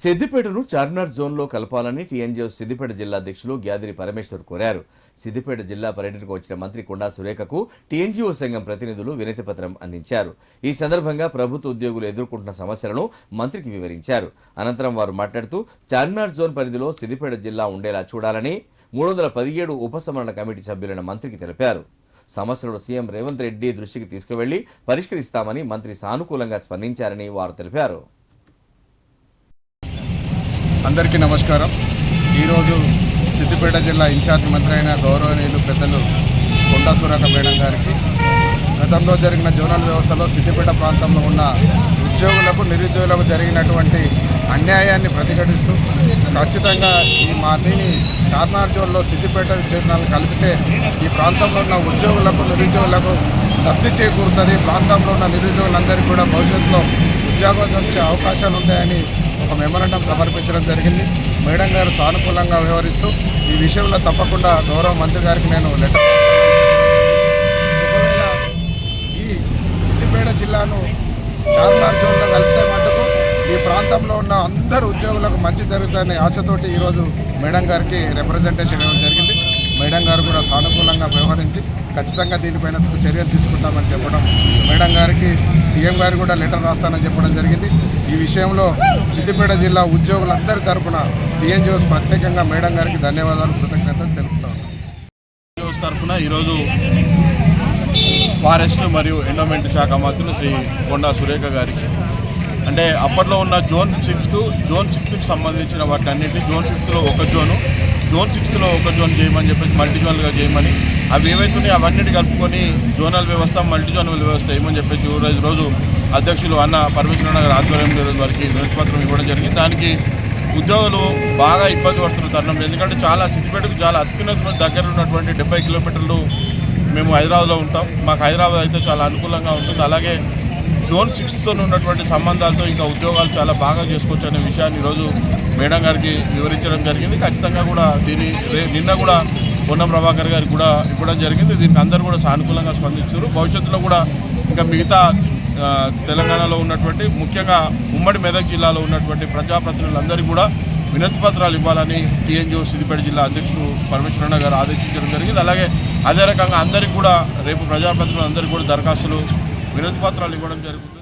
సిద్దిపేటను చార్మినార్ జోన్లో కలపాలని టీఎన్జీఓ సిద్దిపేట జిల్లా అధ్యక్షులు గ్యాదిరి పరమేశ్వర్ కోరారు. సిద్దిపేట జిల్లా పర్యటనకు వచ్చిన మంత్రి కొండా సురేఖకు టీఎన్జీఓ సంఘం ప్రతినిధులు వినతి పత్రం అందించారు. ఈ సందర్భంగా ప్రభుత్వ ఉద్యోగులు ఎదుర్కొంటున్న సమస్యలను మంత్రికి వివరించారు. అనంతరం వారు మాట్లాడుతూ చార్మినార్ జోన్ పరిధిలో సిద్దిపేట జిల్లా ఉండేలా చూడాలని మూడు వందల పదిహేడు ఉపసంహరణ కమిటీ సభ్యులను మంత్రికి తెలిపారు. సమస్యలను సీఎం రేవంత్ రెడ్డి దృష్టికి తీసుకువెళ్ళి పరిష్కరిస్తామని మంత్రి సానుకూలంగా స్పందించారని వారు తెలిపారు. అందరికీ నమస్కారం. ఈరోజు సిద్దిపేట జిల్లా ఇన్ఛార్జ్ మంత్రి అయిన గౌరవనీయులు పెద్దలు కొండా సురేఖ మేడం గారికి గతంలో జరిగిన జోనల్ వ్యవస్థలో సిద్దిపేట ప్రాంతంలో ఉన్న ఉద్యోగులకు నిరుద్యోగులకు జరిగినటువంటి అన్యాయాన్ని ప్రతిఘటిస్తూ ఖచ్చితంగా ఈ మా దీని చార్నార్ జోన్లో సిద్దిపేట జోనాలు కలిపితే ఈ ప్రాంతంలో ఉన్న ఉద్యోగులకు నిరుద్యోగులకు లబ్ధి చేకూరుతుంది. ప్రాంతంలో ఉన్న నిరుద్యోగులందరికీ కూడా భవిష్యత్తులో ఉద్యోగం వచ్చే అవకాశాలు ఉంటాయని ఒక మెమరాండం సమర్పించడం జరిగింది. మేడం గారు సానుకూలంగా వ్యవహరిస్తూ ఈ విషయంలో తప్పకుండా గౌరవ మంత్రి గారికి నేను లెటర్ ఈ సిద్దిపేట జిల్లాను చార్మినార్ జోన్లో కలిపితే మటుకు ఈ ప్రాంతంలో ఉన్న అందరు ఉద్యోగులకు మంచి జరుగుతుందనే ఆశతోటి ఈరోజు మేడం గారికి రిప్రజెంటేషన్ ఇవ్వడం జరిగింది. మేడం గారు కూడా సానుకూలంగా వ్యవహరించి ఖచ్చితంగా దీనిపైన చర్యలు తీసుకుంటామని చెప్పడం మేడం గారికి సీఎం గారు కూడా లెటర్ రాస్తానని చెప్పడం జరిగింది. ఈ విషయంలో సిద్దిపేట జిల్లా ఉద్యోగులందరి తరపున టీఎన్జిఓస్ ప్రత్యేకంగా మేడం గారికి ధన్యవాదాలు కృతజ్ఞతలు తెలుపుతాను న్యూస్ తరఫున ఈరోజు ఫారెస్ట్ మరియు ఎండోమెంట్ శాఖ మంత్రులు శ్రీ కొండా సురేఖ గారికి. అంటే అప్పట్లో ఉన్న జోన్ సిక్స్త్ జోన్ సిక్స్త్కి సంబంధించిన వాటి అన్నింటి జోన్ సిక్స్త్లో ఒక జోను జోన్ సిక్స్త్లో ఒక జోన్ చేయమని చెప్పేసి మల్టీ జోన్లుగా చేయమని అవి ఏవైతున్నాయి అవన్నిటి కలుపుకొని జోనల్ వ్యవస్థ మల్టీ జోనల్ వ్యవస్థ ఏమని చెప్పేసి రోజు రోజు అధ్యక్షులు అన్న పరమేశ్వర నగర్ ఆధ్వర్యంలో ఈరోజు వారికి వినతిపత్రం ఇవ్వడం జరిగింది. దానికి ఉద్యోగులు బాగా ఇబ్బంది పడుతున్న తరుణంలో ఎందుకంటే చాలా సిద్దిపేటకు చాలా అత్యున్నతమైన దగ్గర ఉన్నటువంటి డెబ్బై కిలోమీటర్లు మేము హైదరాబాద్లో ఉంటాం. మాకు హైదరాబాద్ అయితే చాలా అనుకూలంగా ఉంటుంది. అలాగే జోన్ సిక్స్త్తో ఉన్నటువంటి సంబంధాలతో ఇంకా ఉద్యోగాలు చాలా బాగా చేసుకోవచ్చు అనే విషయాన్ని ఈరోజు మేడం గారికి వివరించడం జరిగింది. ఖచ్చితంగా కూడా దీని రే- నిన్న కూడా పొన్నం ప్రభాకర్ గారికి కూడా ఇవ్వడం జరిగింది. దీనికి అందరూ కూడా సానుకూలంగా స్పందించారు. భవిష్యత్తులో కూడా ఇంకా మిగతా తెలంగాణలో ఉన్నటువంటి ముఖ్యంగా ఉమ్మడి మెదక్ జిల్లాలో ఉన్నటువంటి ప్రజాప్రతినిధులందరికీ కూడా వినతి పత్రాలు ఇవ్వాలని టీఎన్జిఓ సిద్దిపేట జిల్లా అధ్యక్షుడు పరమేశ్వరన్న గారు ఆదేశించడం జరిగింది. అలాగే అదే రకంగా అందరికీ కూడా రేపు ప్రజాప్రతినిధులందరికీ కూడా దరఖాస్తులు వినతి పత్రాలు ఇవ్వడం జరుగుతుంది